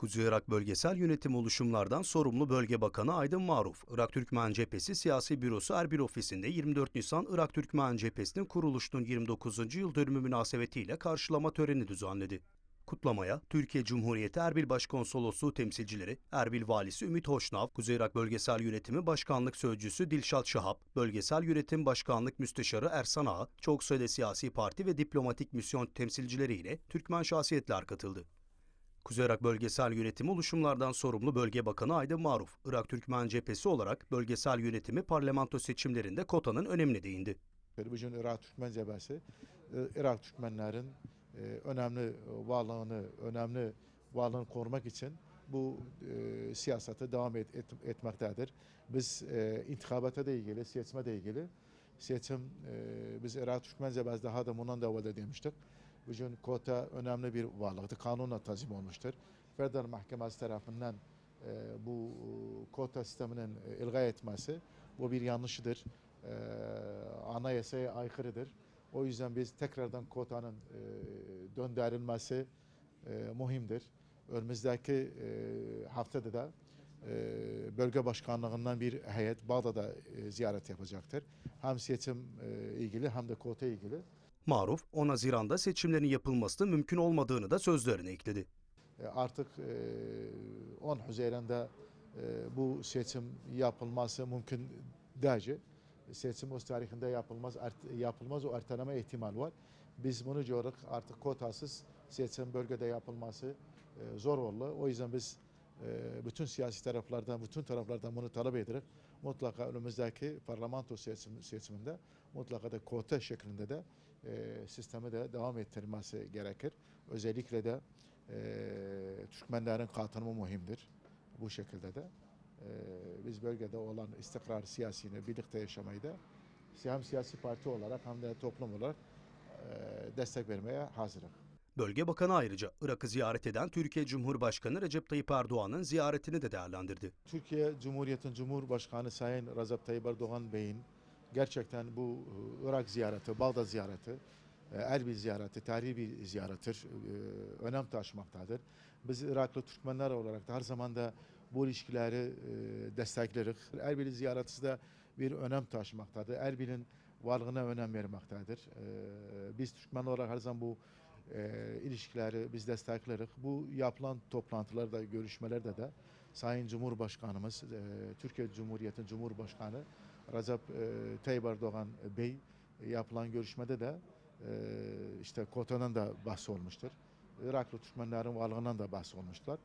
Kuzey Irak Bölgesel Yönetim Oluşumlardan sorumlu Bölge Bakanı Aydın Maruf, Irak Türkmen Cephesi Siyasi Bürosu Erbil Ofisi'nde 24 Nisan Irak Türkmen Cephesi'nin kuruluşunun 29. yıl dönümü münasebetiyle karşılama töreni düzenledi. Kutlamaya Türkiye Cumhuriyeti Erbil Başkonsolosluğu temsilcileri, Erbil Valisi Ümit Hoşnav, Kuzey Irak Bölgesel Yönetimi Başkanlık Sözcüsü Dilşat Şahap, Bölgesel Yönetim Başkanlık Müsteşarı Ersan Ağa, çok sayıda siyasi parti ve diplomatik misyon temsilcileriyle Türkmen şahsiyetler katıldı. Kuzey Irak Bölgesel Yönetimi oluşumlardan sorumlu Bölge Bakanı Aydın Maruf, Irak Türkmen Cephesi olarak bölgesel yönetimi parlamento seçimlerinde kotanın önemine değindi. Bugün Irak Türkmen Cebhesi, e, Irak Türkmenlerin e, önemli varlığını, önemli varlığını korumak için bu e, siyasete devam et, et, etmektedir. Biz e, intikabata da ilgili, seçime de ilgili seçim, e, biz Irak Türkmen Cebhesi daha da bundan da evvel de demiştik. Bugün kota önemli bir varlıktır, kanunla tazim olmuştur. Federal Mahkemesi tarafından e, bu kota sisteminin e, ilga etmesi bu bir yanlışıdır. E, anayasaya aykırıdır. O yüzden biz tekrardan kotanın e, döndürülmesi e, muhimdir. Önümüzdeki e, haftada da e, bölge başkanlığından bir heyet Bağdat'a e, ziyaret yapacaktır. Hem seçim e, ilgili hem de kota ilgili. Maruf, 10 Haziran'da seçimlerin yapılmasının mümkün olmadığını da sözlerine ekledi. E, artık e, 10 Haziran'da e, bu seçim yapılması mümkün değil. Seçim o tarihinde yapılmaz, yapılmaz o erteleme ihtimal var. Biz bunu diyoruz artık kotasız seçim bölgede yapılması e, zor oldu. O yüzden biz bütün siyasi taraflardan, bütün taraflardan bunu talep ederek mutlaka önümüzdeki parlamento seçim, seçiminde mutlaka da kota şeklinde de e, sistemi de devam ettirilmesi gerekir. Özellikle de e, Türkmenlerin katılımı muhimdir bu şekilde de. E, biz bölgede olan istikrar siyasini birlikte yaşamayı da hem siyasi parti olarak hem de toplum olarak e, destek vermeye hazırız. Bölge Bakanı ayrıca Irak'ı ziyaret eden Türkiye Cumhurbaşkanı Recep Tayyip Erdoğan'ın ziyaretini de değerlendirdi. Türkiye Cumhuriyeti'nin Cumhurbaşkanı Sayın Recep Tayyip Erdoğan Bey'in gerçekten bu e, Irak ziyareti, Bağdat ziyareti, e, Erbil ziyareti, tarihi bir ziyarettir. e, Önem taşımaktadır. Biz Iraklı Türkmenler olarak da her zaman da bu ilişkileri destekleriz. Erbil ziyareti de bir önem taşımaktadır. Erbil'in varlığına önem vermektedir. Biz Türkmen olarak her zaman bu e, ilişkileri biz destekleriz. Bu yapılan toplantılarda, görüşmelerde de Sayın Cumhurbaşkanımız, e, Türkiye Cumhuriyeti'nin Cumhurbaşkanı Recep e, Tayyip Erdoğan Bey e, yapılan görüşmede de e, işte kotanın da bahsi olmuştur. Iraklı Türkmenlerin varlığından da bahsi olmuşlar.